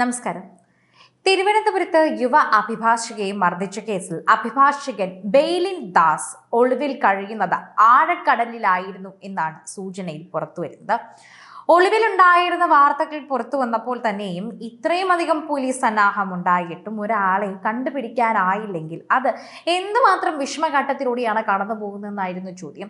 നമസ്കാരം. തിരുവനന്തപുരത്ത് യുവ അഭിഭാഷകയെ മർദ്ദിച്ച കേസിൽ അഭിഭാഷകൻ ബെയ്ലിൻ ദാസ് ഒളിവിൽ കഴിയുന്നത് ആഴക്കടലിലായിരുന്നു എന്നാണ് സൂചനയിൽ പുറത്തുവരുന്നത്. ഒളിവിലുണ്ടായിരുന്ന വാർത്തകൾ പുറത്തു വന്നപ്പോൾ തന്നെയും ഇത്രയും അധികം പോലീസ് സന്നാഹം ഉണ്ടായിട്ടും ഒരാളെ കണ്ടുപിടിക്കാനായില്ലെങ്കിൽ അത് എന്തുമാത്രം വിഷമഘട്ടത്തിലൂടെയാണ് കടന്നു പോകുന്നതെന്നായിരുന്നു ചോദ്യം.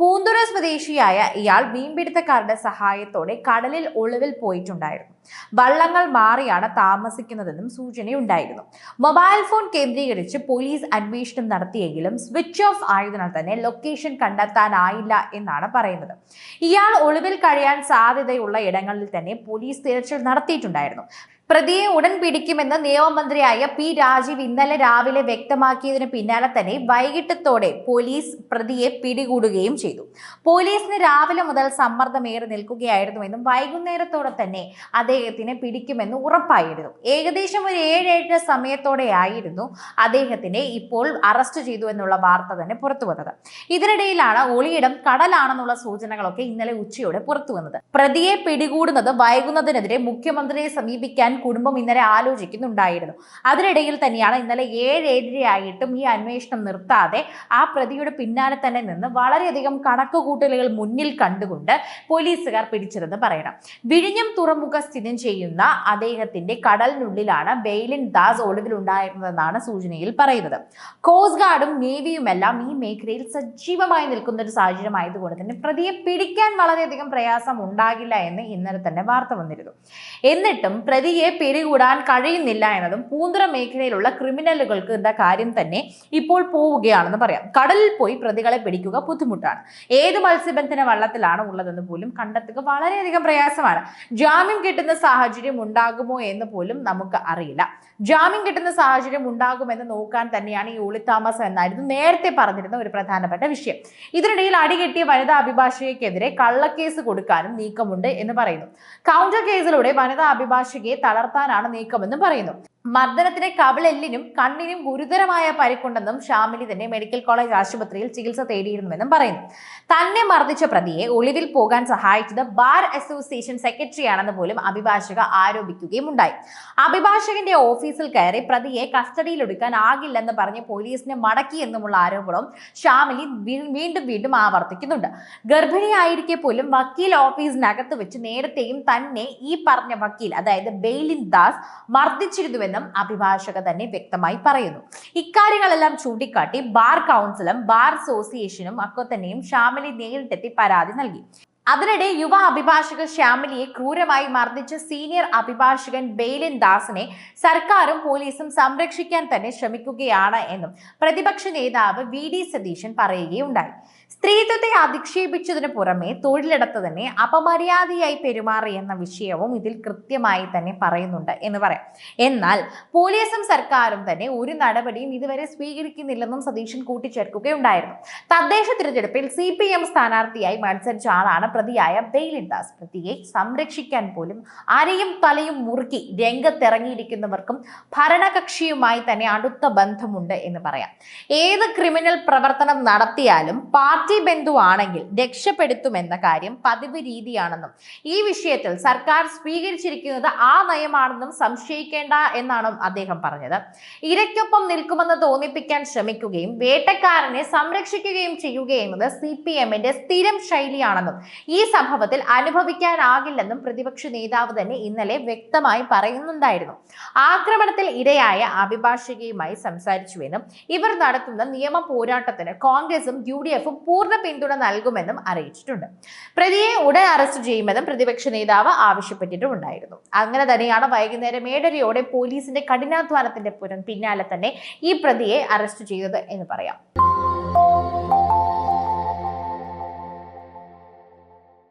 പൂന്തുറ സ്വദേശിയായ ഇയാൾ മീൻപിടുത്തക്കാരുടെ സഹായത്തോടെ കടലിൽ ഒളിവിൽ പോയിട്ടുണ്ടായിരുന്നു. വള്ളങ്ങൾ മാറിയാണ് താമസിക്കുന്നതെന്നും സൂചനയുണ്ടായിരുന്നു. മൊബൈൽ ഫോൺ കേന്ദ്രീകരിച്ച് പോലീസ് അന്വേഷണം നടത്തിയെങ്കിലും സ്വിച്ച് ഓഫ് ആയതിനാൽ തന്നെ ലൊക്കേഷൻ കണ്ടെത്താനായില്ല എന്നാണ് പറയുന്നത്. ഇയാൾ ഒളിവിൽ കഴിയാൻ സാധ്യതയുള്ള ഇടങ്ങളിൽ തന്നെ പോലീസ് തിരച്ചിൽ നടത്തിയിട്ടുണ്ടായിരുന്നു. പ്രതിയെ ഉടൻ പിടിക്കുമെന്ന് നിയമമന്ത്രിയായ പി രാജീവ് ഇന്നലെ രാവിലെ വ്യക്തമാക്കിയതിന് പിന്നാലെ തന്നെ വൈകിട്ടത്തോടെ പോലീസ് പ്രതിയെ പിടികൂടുകയും ചെയ്തു. പോലീസിന് രാവിലെ മുതൽ സമ്മർദ്ദമേറി നിൽക്കുകയായിരുന്നുവെന്നും വൈകുന്നേരത്തോടെ തന്നെ അദ്ദേഹത്തിനെ പിടിക്കുമെന്ന് ഉറപ്പായിരുന്നു. ഏകദേശം ഒരു ഏഴ് ഏഴ് സമയത്തോടെയായിരുന്നു അദ്ദേഹത്തിനെ ഇപ്പോൾ അറസ്റ്റ് ചെയ്തു എന്നുള്ള വാർത്ത തന്നെ പുറത്തു വന്നത്. ഇതിനിടയിലാണ് ഒളിയിടം കടലാണെന്നുള്ള സൂചനകളൊക്കെ ഇന്നലെ ഉച്ചയോടെ പുറത്തു വന്നത്. പ്രതിയെ പിടികൂടുന്നത് വൈകുന്നതിനെതിരെ മുഖ്യമന്ത്രിയെ സമീപിക്കാൻ കുടുംബം ഇന്നലെ ആലോചിക്കുന്നുണ്ടായിരുന്നു. അതിനിടയിൽ തന്നെയാണ് ഇന്നലെ ഏഴ് ഏഴരയായിട്ടും ഈ അന്വേഷണം നിർത്താതെ ആ പ്രതിയുടെ പിന്നാലെ തന്നെ നിന്ന് വളരെയധികം കണക്കുകൂട്ടലുകൾ മുന്നിൽ കണ്ടുകൊണ്ട് പോലീസുകാർ പിടിച്ചതെന്ന് പറയണം. വിഴിഞ്ഞം തുറമുഖ സ്ഥിതി ചെയ്യുന്ന അദ്ദേഹത്തിന്റെ കടലിനുള്ളിലാണ് ബെയിലിൻ ദാസ് ഒളിവിലുണ്ടായിരുന്നതെന്നാണ് സൂചനയിൽ പറയുന്നത്. കോസ്റ്റ് ഗാർഡും നേവിയുമെല്ലാം ഈ മേഖലയിൽ സജീവമായി നിൽക്കുന്ന ഒരു സാഹചര്യം ആയതുകൊണ്ട് തന്നെ പ്രതിയെ പിടിക്കാൻ വളരെയധികം പ്രയാസം ഉണ്ടാകില്ല എന്ന് ഇന്നലെ തന്നെ വാർത്ത വന്നിരുന്നു. എന്നിട്ടും പ്രതിയെ പിടികൂടാൻ കഴിയുന്നില്ല എന്നതും പൂന്തുറ മേഖലയിലുള്ള ക്രിമിനലുകൾക്ക് എന്താ കാര്യം തന്നെ ഇപ്പോൾ പോവുകയാണെന്ന് പറയാം. കടലിൽ പോയി പ്രതികളെ പിടിക്കുക ബുദ്ധിമുട്ടാണ്. ഏത് മത്സ്യബന്ധന വള്ളത്തിലാണ് ഉള്ളതെന്ന് പോലും കണ്ടെത്തുക വളരെയധികം പ്രയാസമാണ്. ജാമ്യം കിട്ടുന്ന സാഹചര്യം ഉണ്ടാകുമോ എന്ന് പോലും നമുക്ക് അറിയില്ല. ജാമ്യം കിട്ടുന്ന സാഹചര്യം ഉണ്ടാകുമെന്ന് നോക്കാൻ തന്നെയാണ് ഈ ഒളിത്താമസം എന്നായിരുന്നു നേരത്തെ പറഞ്ഞിരുന്ന ഒരു പ്രധാനപ്പെട്ട വിഷയം. ഇതിനിടയിൽ അടികെട്ടിയ വനിതാ അഭിഭാഷകയ്ക്കെതിരെ കള്ളക്കേസ് കൊടുക്കാനും നീക്കമുണ്ട് എന്ന് പറയുന്നു. കൗണ്ടർ കേസിലൂടെ വനിതാ അഭിഭാഷകയെ തളർത്താനാണ് നീക്കമെന്നും പറയുന്നു. മർദ്ദനത്തിന് കവിളെല്ലിനും കണ്ണിനും ഗുരുതരമായ പരിക്കുണ്ടെന്നും ഷാമിലി തന്നെ മെഡിക്കൽ കോളേജ് ആശുപത്രിയിൽ ചികിത്സ തേടിയിരുന്നുവെന്നും പറയുന്നു. തന്നെ മർദ്ദിച്ച പ്രതിയെ ഒളിവിൽ പോകാൻ സഹായിച്ചത് ബാർ അസോസിയേഷൻ സെക്രട്ടറിയാണെന്ന് പോലും അഭിഭാഷക ആരോപിക്കുകയും ഉണ്ടായി. അഭിഭാഷകന്റെ ഓഫീസിൽ കയറി പ്രതിയെ കസ്റ്റഡിയിലെടുക്കാൻ ആകില്ലെന്ന് പറഞ്ഞ് പോലീസിനെ മടക്കി എന്നുമുള്ള ആരോപണവും ഷാമിലി വീണ്ടും വീണ്ടും ആവർത്തിക്കുന്നുണ്ട്. ഗർഭിണിയായിരിക്കെ പോലും വക്കീൽ ഓഫീസിനകത്ത് വെച്ച് നേരത്തെയും തന്നെ ഈ പറഞ്ഞ വക്കീൽ അതായത് ബെയിലിൻ ദാസ് മർദ്ദിച്ചിരുന്നുവെന്നും അഭിഭാഷക തന്നെ വ്യക്തമായി പറയുന്നു. ഇക്കാര്യങ്ങളെല്ലാം ചൂണ്ടിക്കാട്ടി ബാർ കൗൺസിലും ബാർ അസോസിയേഷനും ഒക്കെ തന്നെയും ഷാമിലി നേരിട്ടെത്തി പരാതി നൽകി. അതിനിടെ യുവ അഭിഭാഷക ശ്യാമിലിയെ ക്രൂരമായി മർദ്ദിച്ച സീനിയർ അഭിഭാഷകൻ ബെയിലിൻ ദാസിനെ സർക്കാരും പോലീസും സംരക്ഷിക്കാൻ തന്നെ ശ്രമിക്കുകയാണ് എന്നും പ്രതിപക്ഷ നേതാവ് വി ഡി സതീശൻ പറയുകയുണ്ടായി. സ്ത്രീത്വത്തെ അധിക്ഷേപിച്ചതിന് പുറമെ തൊഴിലിടത്ത് തന്നെ അപമര്യാദയായി പെരുമാറി എന്ന വിഷയവും ഇതിൽ കൃത്യമായി തന്നെ പറയുന്നുണ്ട് എന്ന് പറയാം. എന്നാൽ പോലീസും സർക്കാരും തന്നെ ഒരു നടപടിയും ഇതുവരെ സ്വീകരിക്കുന്നില്ലെന്നും സതീശൻ കൂട്ടിച്ചേർക്കുകയുണ്ടായിരുന്നു. തദ്ദേശ തിരഞ്ഞെടുപ്പിൽ സി പി എം സ്ഥാനാർത്ഥിയായി മത്സരിച്ച ആളാണ് പ്രതിയായ ബെയിലിൻ ദാസ്. പ്രതിയെ സംരക്ഷിക്കാൻ പോലും അരയും തലയും മുറുക്കി രംഗത്തിറങ്ങിയിരിക്കുന്നവർക്കും ഭരണകക്ഷിയുമായി തന്നെ അടുത്ത ബന്ധമുണ്ട് എന്ന് പറയാം. ഏത് ക്രിമിനൽ പ്രവർത്തനം നടത്തിയാലും പാർട്ടി ബന്ധുവാണെങ്കിൽ രക്ഷപ്പെടുത്തുമെന്ന കാര്യം പതിവ് രീതിയാണെന്നും ഈ വിഷയത്തിൽ സർക്കാർ സ്വീകരിച്ചിരിക്കുന്നത് ആ നയമാണെന്നും സംശയിക്കേണ്ട എന്നാണ് അദ്ദേഹം പറഞ്ഞത്. ഇരയ്ക്കൊപ്പം നിൽക്കുമെന്ന് തോന്നിപ്പിക്കാൻ ശ്രമിക്കുകയും വേട്ടക്കാരനെ സംരക്ഷിക്കുകയും ചെയ്യുക എന്നത് സി പി എമ്മിന്റെ സ്ഥിരം ശൈലിയാണെന്നും ഈ സംഭവത്തിൽ അനുഭവിക്കാനാകില്ലെന്നും പ്രതിപക്ഷ നേതാവ് തന്നെ ഇന്നലെ വ്യക്തമായി പറയുന്നുണ്ടായിരുന്നു. ആക്രമണത്തിൽ ഇരയായ അഭിഭാഷകയുമായി സംസാരിച്ചുവെന്നും ഇവർ നടത്തുന്ന നിയമ പോരാട്ടത്തിന് കോൺഗ്രസും യു ഡി എഫും പൂർണ പിന്തുണ നൽകുമെന്നും അറിയിച്ചിട്ടുണ്ട്. പ്രതിയെ ഉടൻ അറസ്റ്റ് ചെയ്യുമെന്നും പ്രതിപക്ഷ നേതാവ് ആവശ്യപ്പെട്ടിട്ടുമുണ്ടായിരുന്നു. അങ്ങനെ തന്നെയാണ് വൈകുന്നേരം ഏഴരയോടെ പോലീസിന്റെ കഠിനാധ്വാനത്തിന്റെ പിന്നാലെ തന്നെ ഈ പ്രതിയെ അറസ്റ്റ് ചെയ്തത് എന്ന് പറയാം.